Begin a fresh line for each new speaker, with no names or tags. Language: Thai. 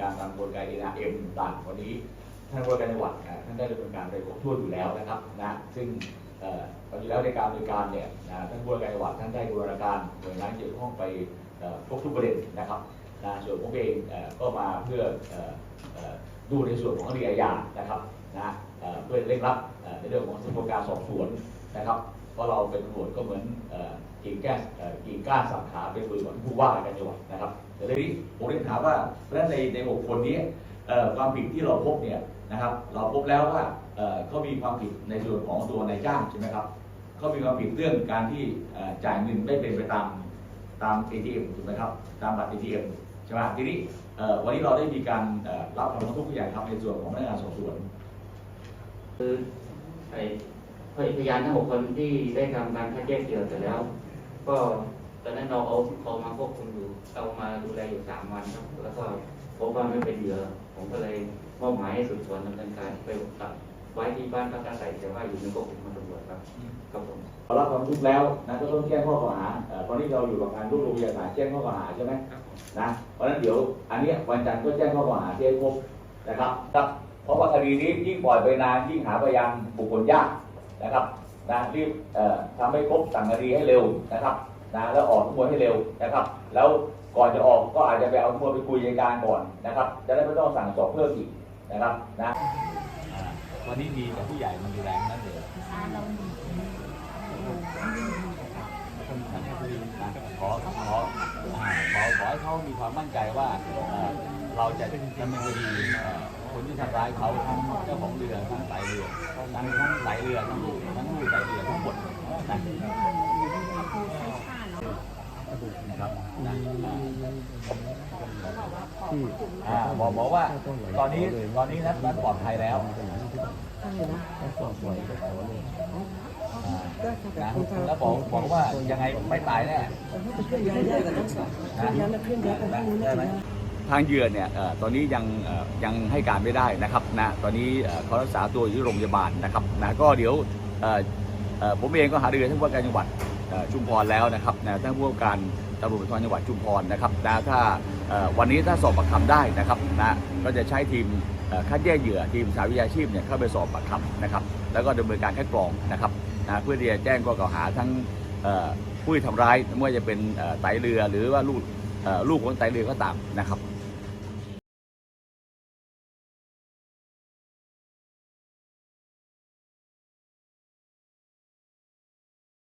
การตามกระบวนการ NRM ต่างวันนี้ท่านผู้ว่าการจังหวัดท่านได้ดำเนินการโดยครบถ้วนอยู่แล้วนะครับนะซึ่งเอ่อตอนนี้แล้วในการดำเนินการเนี่ยท่านผู้ว่าการจังหวัดท่านได้บูรณาการหน่วยงานเกี่ยวข้องไปครบทุกประเด็นนะครับนะส่วนผมเองเอ่อก็มาเพื่อดูในส่วนของคดีอาญานะครับนะเอ่อเพื่อเร่งรัดในเรื่องของสำนวนการสอบสวนนะครับ เพราะเราเป็นตำรวจก็เหมือนกิ่งแก้กิ่งก้านสาขาเป็นมือของผู้ว่าการจังหวัดนะครับ แต่ทีนี้ผมเรียนถามว่าเพราะฉะนั้นในในหกคนนี้ความผิดที่เราพบเนี่ยนะครับ เราพบแล้วว่าเขามีความผิดในส่วนของตัวนายจ้างใช่ไหมครับเขามีความผิดเรื่องการที่จ่ายเงินไม่เป็นไปตามตาม ATM ถูกไหมครับ ตามบัตร ATM ใช่ไหมทีนี้วันนี้เราได้มีการรับคำร้องทุกข์ผู้ใหญ่ครับในส่วนของพนักงานสอบสวน
คือไอ พยานทั้งหกคนที่ได้ทำการคัดแยกเหยื่อเสร็จแล้ว ก็ตอนนั้นเราเอาเขามาควบคุมอยู่เอามาดูแลอยู่สามวันครับแล้วก็พบว่าไม่เป็นเหยื่อผมก็เลยมอบหมายให้สืบสวนดำเนินการไปตัดไว้ที่บ้านพักอาศัยแต่ว่าอยู่ในควบคุมของตำรวจครับครับผม
เรารับความทุกข์แล้วนะก็ต้องแจ้งข้อกล่าวหาเอ่อตอนนี้เราอยู่กับการรวบรวมพยานหลักฐานแจ้งข้อกล่าวหาใช่ไหม
ครับผม
นะเพราะฉะนั้นเดี๋ยวอันเนี้ยวันจันทร์ก็แจ้งข้อกล่าวหาที่ให้ครบนะครับครับเพราะว่าคดีนี้ยิ่งปล่อยไปนานยิ่งหาพยานบุคคลยาก นะครับนะรีบทำให้ครบสั่งคดีให้เร็วนะครับนะแล้วออกทุกมวลให้เร็วนะครับ แล้วก่อนจะออกก็อาจจะไปเอาทุกมวลไปคุยในการก่อนนะครับ จะได้ไม่ต้องสั่งสอบเพิ่มอีกนะครับนะวันนี้มีแต่ผู้ใหญ่มาดูแลนั่นเลยขอขอขอขอให้เขามีความมั่นใจว่าเราจะดำเนินคดีเอ่อ คนที่ทำร้ายเขาทั้งเจ้าของเรือทั้งไตเรือทั้งทั้งไตเรือทั้งลูกทั้งลูกไตเรือทั้งหมดนะครับนะอ่บอกบอกว่าตอนนี้ตอนนี้นัดนัดปลอดภัยแล้วแล้วบอกบอกว่ายังไงไม่ตายแน่ ทางเหยื่อเนี่ยตอนนี้ยังยังให้การไม่ได้นะครับนะตอนนี้เขารักษาตัวอยู่ที่โรงพยาบาลนะครับนะก็เดี๋ยวผมเองก็หารือท่านผู้ว่าการจังหวัดชุมพรแล้วนะครับนะท่านผู้ว่าการตำรวจภูธรจังหวัดชุมพรนะครับนะถ้าวันนี้ถ้าสอบปากคำได้นะครับนะก็จะใช้ทีมคัดแยกเหยื่อทีมสาวิชาชีพเนี่ยเข้าไปสอบปากคำนะครับ แล้วก็ดำเนินการคัดกรองนะครับนะเพื่อที่จะแจ้งข้อกล่าวหาทั้งผู้ที่ทำร้ายไม่ว่าจะเป็นไตเรือหรือว่าลูกลูกของไตเรือก็ตามนะครับ